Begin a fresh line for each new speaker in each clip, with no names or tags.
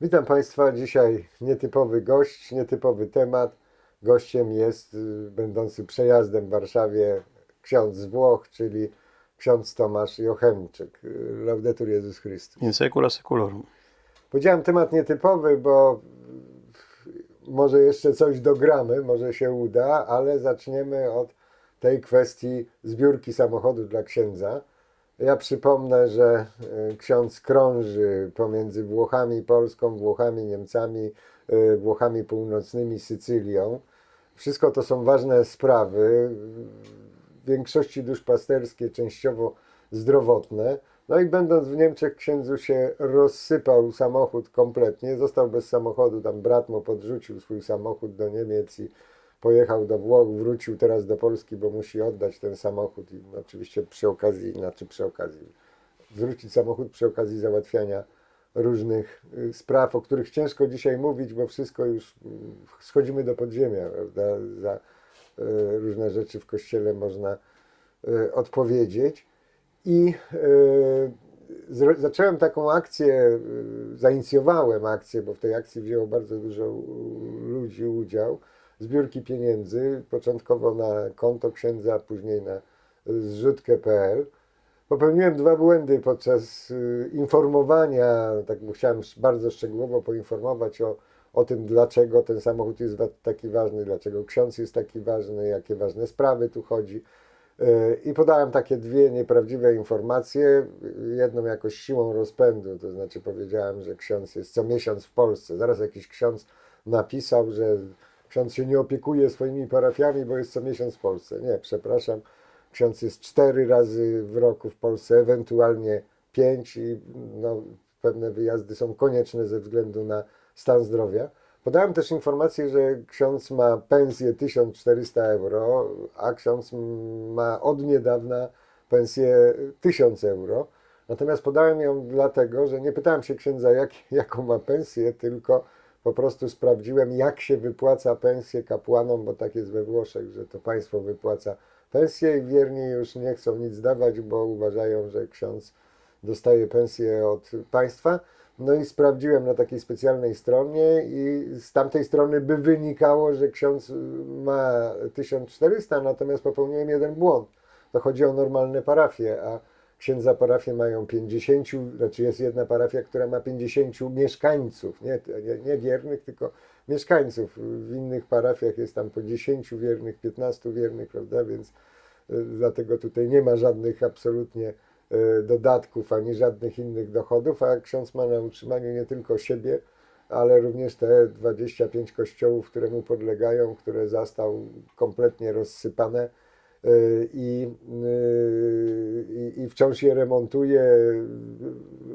Witam Państwa. Dzisiaj nietypowy gość, nietypowy temat. Gościem jest y, będący przejazdem w Warszawie ksiądz z Włoch, czyli ksiądz Tomasz Jochemczyk. Laudetur Jezus Chrystus.
In secula seculorum.
Powiedziałem temat nietypowy, bo może jeszcze coś dogramy, może się uda, ale zaczniemy od tej kwestii zbiórki samochodu dla księdza. Ja przypomnę, że y, ksiądz krąży pomiędzy Włochami, Polską, Włochami, Niemcami, y, Włochami Północnymi, Sycylią. Wszystko to są ważne sprawy, w większości duszpasterskie, częściowo zdrowotne. No i będąc w Niemczech, księdzu się rozsypał samochód kompletnie, został bez samochodu. Tam brat mu podrzucił swój samochód do Niemiec i pojechał do Włoch, wrócił teraz do Polski, bo musi oddać ten samochód. I oczywiście przy okazji, znaczy przy okazji, zwrócić samochód przy okazji załatwiania różnych y, spraw, o których ciężko dzisiaj mówić, bo wszystko już mm, schodzimy do podziemia, prawda? Za y, różne rzeczy w kościele można y, odpowiedzieć. I y, zacząłem taką akcję, y, zainicjowałem akcję, bo w tej akcji wzięło bardzo dużo y, ludzi udział, zbiórki pieniędzy, początkowo na konto księdza, później na zrzutkę.pl. Popełniłem dwa błędy podczas y, informowania, tak sz- bardzo szczegółowo poinformować o, o tym, dlaczego ten samochód jest taki ważny, dlaczego ksiądz jest taki ważny, jakie ważne sprawy tu chodzi. Y, I podałem takie dwie nieprawdziwe informacje. Jedną jakoś siłą rozpędu, to znaczy powiedziałem, że ksiądz jest co miesiąc w Polsce. Zaraz jakiś ksiądz napisał, że ksiądz się nie opiekuje swoimi parafiami, bo jest co miesiąc w Polsce. Nie, przepraszam. Ksiądz jest cztery razy w roku w Polsce, ewentualnie pięć i no, pewne wyjazdy są konieczne ze względu na stan zdrowia. Podałem też informację, że ksiądz ma pensję 1400 euro, a ksiądz ma od niedawna pensję 1000 euro. Natomiast podałem ją dlatego, że nie pytałem się księdza, jak, jaką ma pensję, tylko po prostu sprawdziłem, jak się wypłaca pensję kapłanom, bo tak jest we Włoszech, że to państwo wypłaca pensję i wierni już nie chcą nic dawać, bo uważają, że ksiądz dostaje pensję od państwa. No i sprawdziłem na takiej specjalnej stronie i z tamtej strony by wynikało, że ksiądz ma 1400, natomiast popełniłem jeden błąd. To chodzi o normalne parafie, a księdza parafie mają 50, znaczy jest jedna parafia, która ma 50 mieszkańców, nie, nie, wiernych, tylko mieszkańców. W innych parafiach jest tam po 10 wiernych, 15 wiernych, prawda, więc y, dlatego tutaj nie ma żadnych absolutnie y, dodatków ani żadnych innych dochodów, a ksiądz ma na utrzymaniu nie tylko siebie, ale również te 25 kościołów, które mu podlegają, które zastał kompletnie rozsypane i, y, i, i wciąż je remontuje,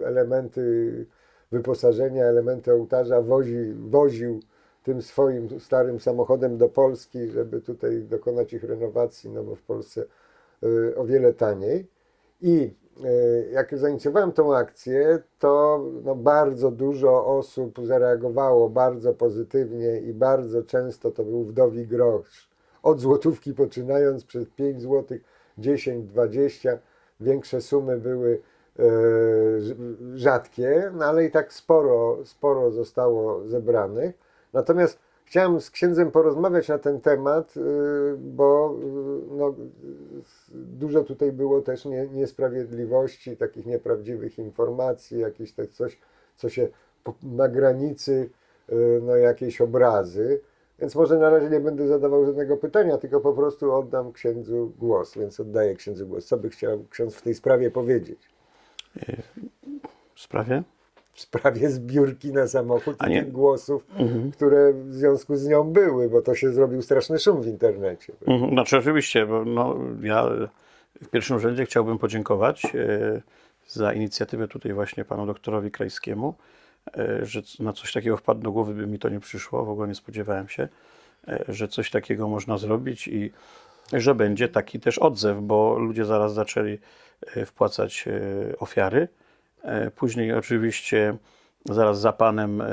elementy wyposażenia, elementy ołtarza wozi, woził tym swoim starym samochodem do Polski, żeby tutaj dokonać ich renowacji, no bo w Polsce y, o wiele taniej. I jak zainicjowałem tą akcję, to no, bardzo dużo osób zareagowało bardzo pozytywnie i bardzo często to był wdowi grosz. Od złotówki poczynając przez 5 zł, 10, 20, większe sumy były e, rz- rzadkie, no ale i tak sporo, sporo zostało zebranych. Natomiast chciałem z księdzem porozmawiać na ten temat, y, bo y, no, dużo tutaj było też nie, niesprawiedliwości, takich nieprawdziwych informacji, jakieś tak coś, co się na granicy, no jakieś obrazy. Więc może na razie nie będę zadawał żadnego pytania, tylko po prostu oddam księdzu głos, więc oddaję księdzu głos. Co by chciał ksiądz w tej sprawie powiedzieć?
W sprawie?
W sprawie zbiórki na samochód i
Mhm.
tych głosów, które w związku z nią były, bo to się zrobił straszny szum w internecie.
Mhm, Znaczy oczywiście, bo no, ja w pierwszym rzędzie chciałbym podziękować e, za inicjatywę tutaj właśnie panu doktorowi Krajskiemu, że c- na coś takiego wpadł do głowy, by mi to nie przyszło, w ogóle nie spodziewałem się, e, że coś takiego można zrobić i że będzie taki też odzew, bo ludzie zaraz zaczęli e, wpłacać e, ofiary. E, Później oczywiście zaraz za panem e,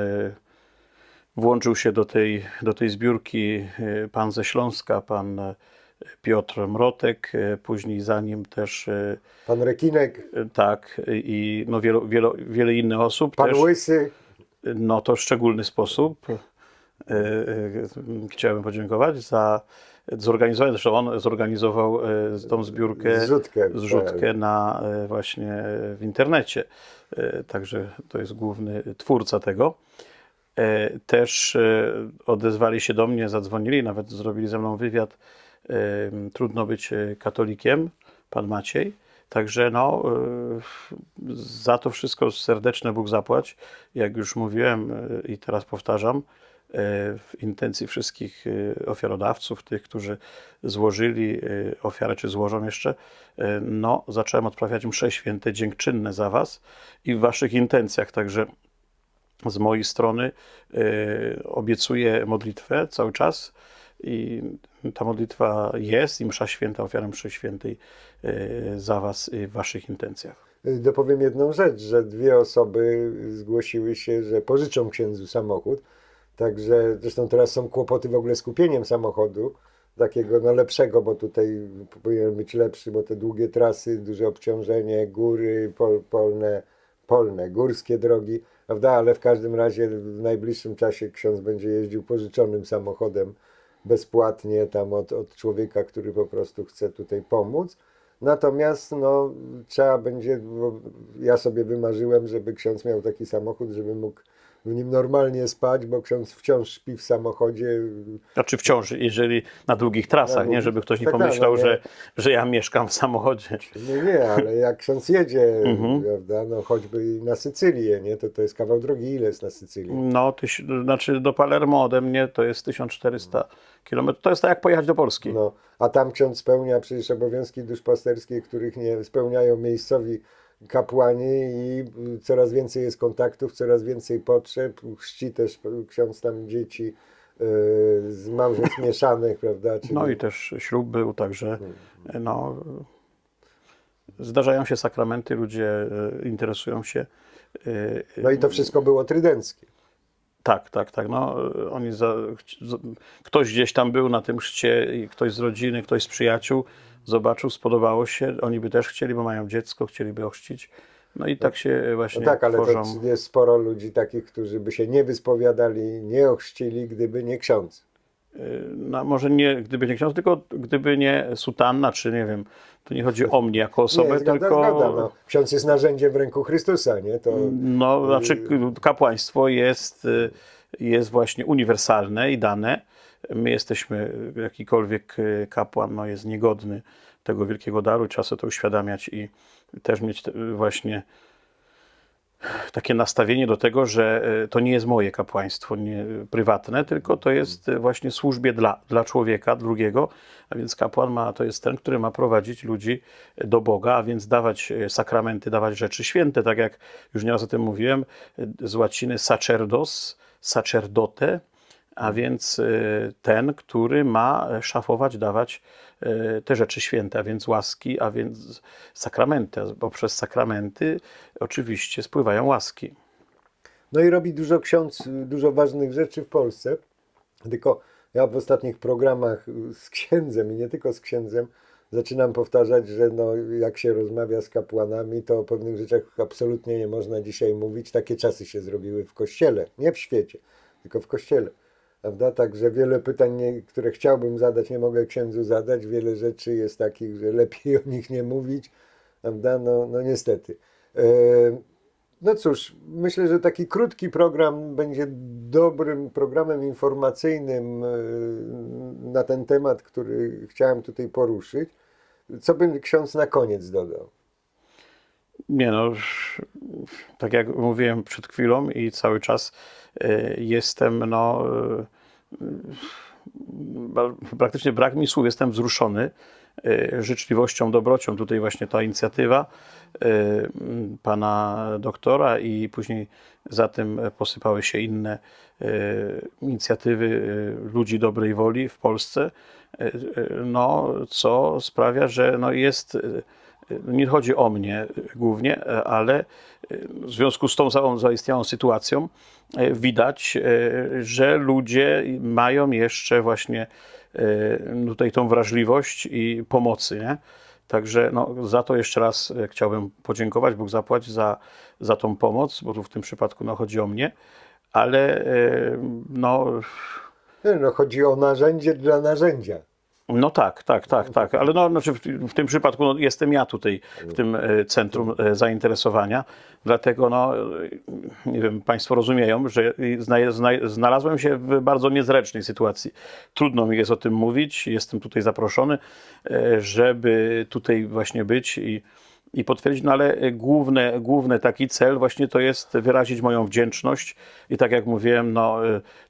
włączył się do tej, do tej zbiórki e, pan ze Śląska, pan e, Piotr Mrotek, e, później za nim też e,
Pan Rekinek,
e, tak i no wielu, wielu, wiele innych osób
pan
też.
Łysy,
no to w szczególny sposób chciałbym podziękować za zorganizowanie, zresztą on zorganizował tą zbiórkę,
Zrzutkę,
zrzutkę na e, właśnie w internecie. Także to jest główny twórca tego. Też odezwali się do mnie, zadzwonili, nawet zrobili ze mną wywiad. Trudno być e, katolikiem, pan Maciej. Także no, e, za to wszystko serdeczne Bóg zapłać. Jak już mówiłem e, i teraz powtarzam, w intencji wszystkich ofiarodawców, tych, którzy złożyli ofiarę, czy złożą jeszcze, no, zacząłem odprawiać msze święte dziękczynne za Was i w Waszych intencjach. Także z mojej strony obiecuję modlitwę cały czas i ta modlitwa jest i msza święta, ofiara mszy świętej e, za was w waszych intencjach.
Dopowiem jedną rzecz, że dwie osoby zgłosiły się, że pożyczą księdzu samochód. Także zresztą teraz są kłopoty w ogóle z kupieniem samochodu, takiego no lepszego, bo tutaj powinien być lepszy, bo te długie trasy, duże obciążenie, góry pol, polne, polne, górskie drogi, prawda? Ale w każdym razie w najbliższym czasie ksiądz będzie jeździł pożyczonym samochodem bezpłatnie tam od, od człowieka, który po prostu chce tutaj pomóc. Natomiast no, trzeba będzie, ja sobie wymarzyłem, żeby ksiądz miał taki samochód, żeby mógł w nim normalnie spać, bo ksiądz wciąż śpi w samochodzie.
Znaczy wciąż, jeżeli na długich trasach, nie? Żeby ktoś nie
Tak, tak,
pomyślał,
nie.
że, że ja mieszkam w samochodzie.
No nie, ale jak ksiądz jedzie,
Mhm.
prawda, no choćby na Sycylię, nie, to to jest kawał drogi, ile jest na Sycylii?
No, tyś, znaczy do Palermo ode mnie to jest 1400 km. To jest tak jak pojechać do Polski.
No, a tam ksiądz spełnia przecież obowiązki duszpasterskie, których nie spełniają miejscowi kapłani i y, coraz więcej jest kontaktów, coraz więcej potrzeb. Chrzci też ksiądz tam dzieci y, z małżeństw mieszanych, prawda? Czyli,
No i też ślub był, także no, zdarzają się sakramenty, ludzie interesują się.
no i to wszystko było trydenckie.
Tak, tak, tak. No, oni za, ktoś gdzieś tam był na tym chrzcie, ktoś z rodziny, ktoś z przyjaciół zobaczył, spodobało się. Oni by też chcieli, bo mają dziecko, chcieliby ochrzcić. No i tak się właśnie
No tak, ale
tworzą.
to jest sporo ludzi takich, którzy by się nie wyspowiadali, nie ochrzcili, gdyby nie ksiądz.
No, może nie gdyby nie ksiądz, tylko gdyby nie sutanna, czy nie wiem, to nie chodzi o mnie jako osobę,
nie,
tylko
zgada, no. Ksiądz jest narzędziem w ręku Chrystusa, nie? To,
no, znaczy kapłaństwo jest, y, jest właśnie uniwersalne i dane. My jesteśmy, jakikolwiek y, kapłan no, jest niegodny tego wielkiego daru, trzeba sobie to uświadamiać i też mieć właśnie takie nastawienie do tego, że e, to nie jest moje kapłaństwo nie, prywatne, tylko to jest e, właśnie służbie dla, dla człowieka drugiego, a więc kapłan ma, to jest ten, który ma prowadzić ludzi do Boga, a więc dawać e, sakramenty, dawać rzeczy święte, tak jak już nieraz o tym mówiłem, e, z łaciny sacerdos, sacerdote, a więc e, ten, który ma szafować, dawać e, te rzeczy święte, a więc łaski, a więc sakramenty. A Poprzez sakramenty oczywiście spływają łaski.
No i robi dużo ksiądz, dużo ważnych rzeczy w Polsce. Tylko ja w ostatnich programach z księdzem i nie tylko z księdzem zaczynam powtarzać, że no, jak się rozmawia z kapłanami, to o pewnych rzeczach absolutnie nie można dzisiaj mówić. Takie czasy się zrobiły w kościele, nie w świecie, tylko w kościele. Prawda? Także wiele pytań, nie, które chciałbym zadać, nie mogę księdzu zadać. Wiele rzeczy jest takich, że lepiej o nich nie mówić. Prawda? No, no niestety. E, no cóż, myślę, że taki krótki program będzie dobrym programem informacyjnym e, na ten temat, który chciałem tutaj poruszyć. Co by ksiądz na koniec dodał?
Nie no, tak jak mówiłem przed chwilą i cały czas e, jestem, no, e, ba- praktycznie brak mi słów, jestem wzruszony życzliwością, dobrocią. Tutaj właśnie ta inicjatywa pana doktora i później za tym posypały się inne inicjatywy ludzi dobrej woli w Polsce, no, co sprawia, że no, jest nie chodzi o mnie głównie, e, ale w związku z tą całą zaistniałą sytuacją e, widać, e, że ludzie mają jeszcze właśnie e, tutaj tą wrażliwość i pomocy. Nie? Także no, za to jeszcze raz e, chciałbym podziękować, Bóg zapłać za, za tą pomoc, bo tu w tym przypadku no, chodzi o mnie. ale e, no,
No, chodzi o narzędzie dla narzędzia.
No tak, tak, tak, tak, ale no, znaczy w, w tym przypadku no, jestem ja tutaj w tym e, centrum e, zainteresowania, dlatego no, e, nie wiem, Państwo rozumieją, że zna, zna, znalazłem się w bardzo niezręcznej sytuacji. Trudno mi jest o tym mówić, jestem tutaj zaproszony, e, żeby tutaj właśnie być i i potwierdzić, no ale główny, główny taki cel właśnie to jest wyrazić moją wdzięczność i tak jak mówiłem, no,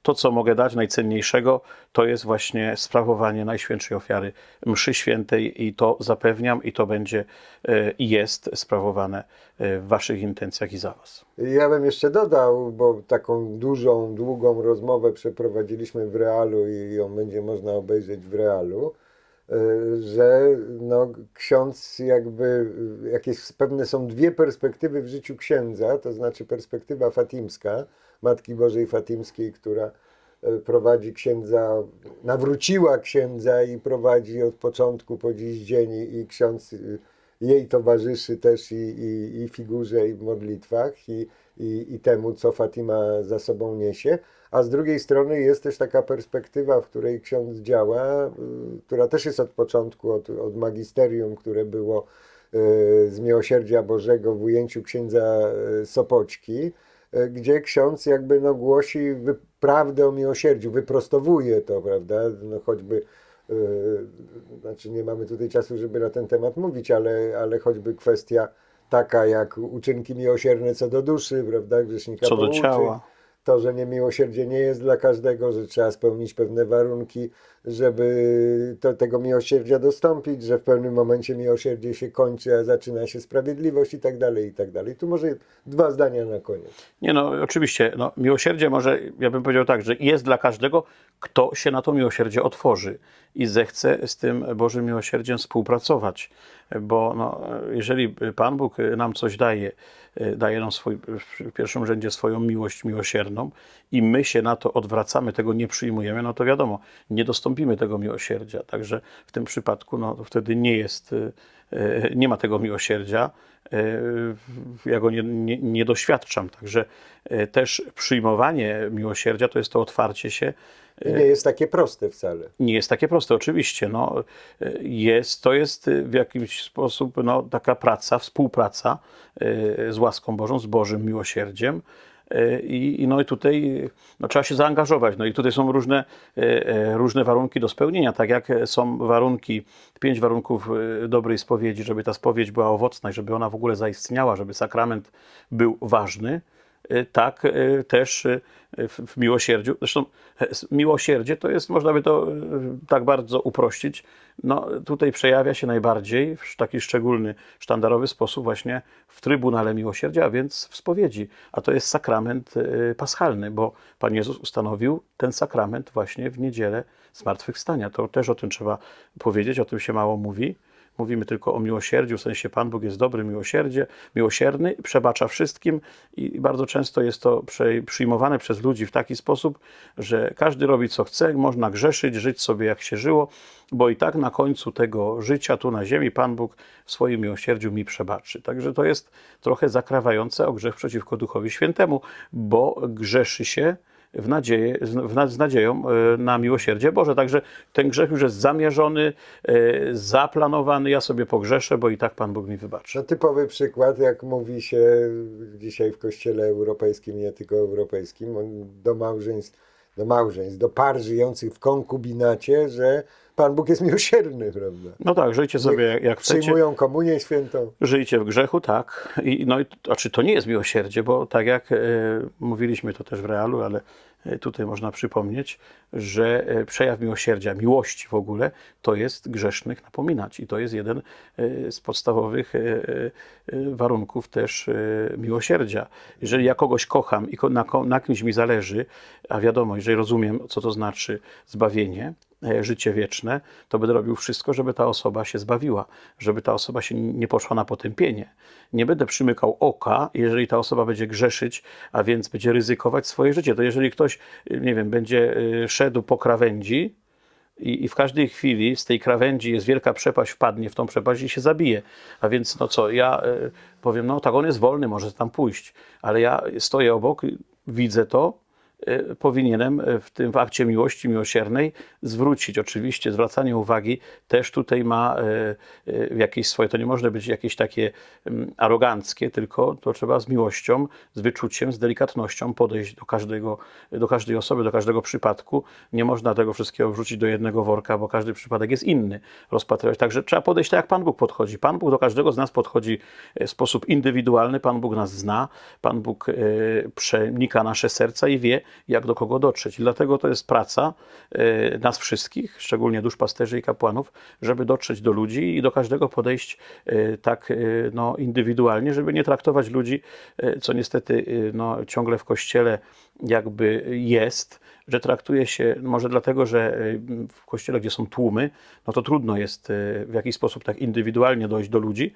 to co mogę dać najcenniejszego to jest właśnie sprawowanie Najświętszej Ofiary Mszy Świętej i to zapewniam i to będzie e, i jest sprawowane e, w Waszych intencjach i za Was.
Ja bym jeszcze dodał, bo taką dużą, długą rozmowę przeprowadziliśmy w realu i ją będzie można obejrzeć w realu, że no, ksiądz jakby, y, jakieś pewne są dwie perspektywy w życiu księdza, to znaczy perspektywa fatimska, Matki Bożej Fatimskiej, która y, prowadzi księdza, nawróciła księdza i prowadzi od początku po dziś dzień i, i ksiądz y, jej towarzyszy też i, i, i figurze, i w modlitwach, i, i, i temu, co Fatima za sobą niesie. A z drugiej strony jest też taka perspektywa, w której ksiądz działa, y, która też jest od początku, od, od magisterium, które było y, z Miłosierdzia Bożego w ujęciu księdza y, Sopoćki, gdzie ksiądz jakby no, głosi prawdę o miłosierdziu, wyprostowuje to, prawda, no, choćby znaczy nie mamy tutaj czasu, żeby na ten temat mówić, ale, ale choćby kwestia taka jak uczynki miłosierne co do duszy, prawda, grzesznika
Co do
pouczy,
ciała.
To, że niemiłosierdzie nie jest dla każdego, że trzeba spełnić pewne warunki, żeby to, tego miłosierdzia dostąpić, że w pewnym momencie miłosierdzie się kończy, a zaczyna się sprawiedliwość i tak dalej, i tak dalej. Tu może dwa zdania na koniec.
Nie no, oczywiście, no, miłosierdzie może, ja bym powiedział tak, że jest dla każdego, kto się na to miłosierdzie otworzy i zechce z tym Bożym miłosierdziem współpracować. Bo no, jeżeli Pan Bóg nam coś daje, daje nam swój, w pierwszym rzędzie swoją miłość miłosierną i my się na to odwracamy, tego nie przyjmujemy, no to wiadomo, nie dostąpimy tego miłosierdzia. Także w tym przypadku no, wtedy nie jest, e, nie ma tego miłosierdzia. E, Ja go nie, nie, nie doświadczam. Także e, też przyjmowanie miłosierdzia to jest to otwarcie się.
I nie jest takie proste wcale.
Nie jest takie proste, oczywiście. No, e, jest, to jest w jakiś sposób no, taka praca, współpraca e, z łaską Bożą, z Bożym miłosierdziem. I, i no i tutaj no, trzeba się zaangażować. No i tutaj są różne, e, e, różne warunki do spełnienia. Tak jak są warunki, pięć warunków e, dobrej spowiedzi, żeby ta spowiedź była owocna i żeby ona w ogóle zaistniała, żeby sakrament był ważny. E, Tak e, też e, w miłosierdziu. Zresztą e, miłosierdzie to jest, można by to tak bardzo uprościć. No, tutaj przejawia się najbardziej w taki szczególny, sztandarowy sposób właśnie w Trybunale Miłosierdzia, a więc w spowiedzi. A to jest sakrament paschalny, bo Pan Jezus ustanowił ten sakrament właśnie w niedzielę zmartwychwstania. To też o tym trzeba powiedzieć, o tym się mało mówi. Mówimy tylko o miłosierdziu, w sensie Pan Bóg jest dobry, miłosierdzie, miłosierny, przebacza wszystkim i bardzo często jest to przyjmowane przez ludzi w taki sposób, że każdy robi co chce, można grzeszyć, żyć sobie jak się żyło, bo i tak na końcu tego życia tu na ziemi Pan Bóg w swoim miłosierdziu mi przebaczy. Także to jest trochę zakrawające o grzech przeciwko Duchowi Świętemu, bo grzeszy się w nadzieję, z nadzieją e, na miłosierdzie Boże. Także ten grzech już jest zamierzony, e, zaplanowany. Ja sobie pogrzeszę, bo i tak Pan Bóg mi wybaczy.
No typowy przykład, jak mówi się dzisiaj w kościele europejskim, nie tylko europejskim, do małżeństw, do małżeństw, do par żyjących w konkubinacie, że Pan Bóg jest miłosierny, prawda?
No tak, żyjcie sobie jak, jak chcecie.
Przyjmują komunię świętą.
Żyjcie w grzechu, tak. I, no i a czy to nie jest miłosierdzie, bo tak jak e, mówiliśmy to też w realu, ale e, tutaj można przypomnieć, że e, przejaw miłosierdzia, miłości w ogóle, to jest grzesznych napominać. I to jest jeden e, z podstawowych warunków też miłosierdzia. Jeżeli ja kogoś kocham i na, na kimś mi zależy, a wiadomo, jeżeli rozumiem, co to znaczy zbawienie, życie wieczne, to będę robił wszystko, żeby ta osoba się zbawiła, żeby ta osoba się nie poszła na potępienie. Nie będę przymykał oka, jeżeli ta osoba będzie grzeszyć, a więc będzie ryzykować swoje życie. To jeżeli ktoś, y, nie wiem, będzie y, szedł po krawędzi, i, w każdej chwili z tej krawędzi jest wielka przepaść, wpadnie w tą przepaść i się zabije. A więc no co, ja y, powiem, no tak, on jest wolny, może tam pójść, ale ja stoję obok, widzę to, e, powinienem e, w tym w akcie miłości miłosiernej zwrócić. Oczywiście zwracanie uwagi też tutaj ma e, jakieś swoje, to nie może być jakieś takie mm, aroganckie, tylko to trzeba z miłością, z wyczuciem, z delikatnością podejść do każdego, do każdej osoby, do każdego przypadku. Nie można tego wszystkiego wrzucić do jednego worka, bo każdy przypadek jest inny. Rozpatrywać. Także trzeba podejść tak, jak Pan Bóg podchodzi. Pan Bóg do każdego z nas podchodzi w sposób indywidualny. Pan Bóg nas zna. Pan Bóg przenika nasze serca i wie, jak do kogo dotrzeć. I dlatego to jest praca e, nas wszystkich, szczególnie duszpasterzy i kapłanów, żeby dotrzeć do ludzi i do każdego podejść e, tak e, no, indywidualnie, żeby nie traktować ludzi, co niestety no, ciągle w kościele jakby jest, że traktuje się, może dlatego, że w kościele, gdzie są tłumy, no to trudno jest w jakiś sposób tak indywidualnie dojść do ludzi,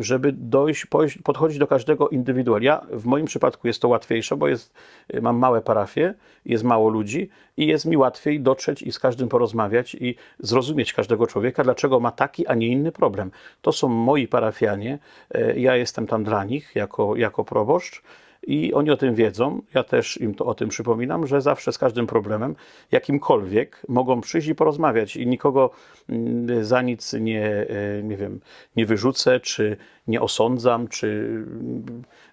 żeby dojść, podchodzić do każdego indywidualnie. Ja, w moim przypadku jest to łatwiejsze, bo jest, e, mam małe parafie, jest mało ludzi i jest mi łatwiej dotrzeć i z każdym porozmawiać i zrozumieć każdego człowieka, dlaczego ma taki, a nie inny problem. To są moi parafianie, e, ja jestem tam dla nich jako, jako proboszcz. I oni o tym wiedzą, ja też im to o tym przypominam, że zawsze z każdym problemem, jakimkolwiek, mogą przyjść i porozmawiać. I nikogo mm, za nic nie, e, nie wiem, nie wyrzucę, czy nie osądzam, czy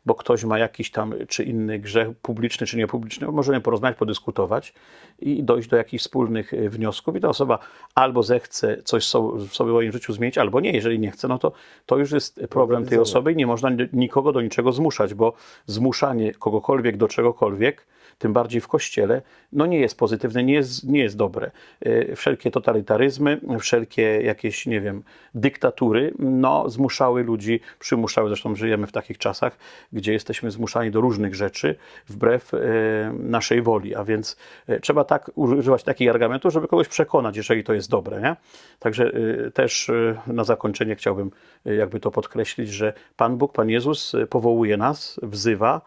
bo ktoś ma jakiś tam, czy inny grzech publiczny, czy niepubliczny, możemy porozmawiać, podyskutować i dojść do jakichś wspólnych e, wniosków i ta osoba albo zechce coś w sobie w swoim życiu zmienić, albo nie. Jeżeli nie chce, no to to już jest problem tej osoby i nie można ni- nikogo do niczego zmuszać, bo zmuszanie kogokolwiek do czegokolwiek, tym bardziej w kościele, no nie jest pozytywne, nie jest, nie jest dobre. E, Wszelkie totalitaryzmy, wszelkie jakieś, nie wiem, dyktatury, no zmuszały ludzi, przymuszały, zresztą żyjemy w takich czasach, gdzie jesteśmy zmuszani do różnych rzeczy wbrew e, naszej woli, a więc e, trzeba tak używać takich argumentów, żeby kogoś przekonać, jeżeli to jest dobre, nie? Także też na zakończenie chciałbym jakby to podkreślić, że Pan Bóg, Pan Jezus powołuje nas, wzywa,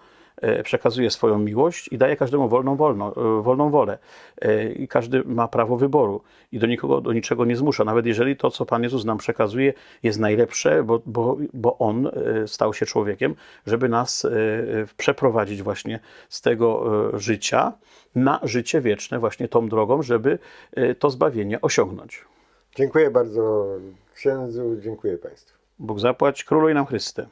przekazuje swoją miłość i daje każdemu wolną, wolno, e, wolną wolę. E, I każdy ma prawo wyboru i do nikogo, do niczego nie zmusza. Nawet jeżeli to, co Pan Jezus nam przekazuje, jest najlepsze, bo, bo, bo On e, stał się człowiekiem, żeby nas e, e, przeprowadzić właśnie z tego e, życia na życie wieczne, właśnie tą drogą, żeby e, to zbawienie osiągnąć.
Dziękuję bardzo księdzu, dziękuję Państwu.
Bóg zapłać, króluj nam Chryste.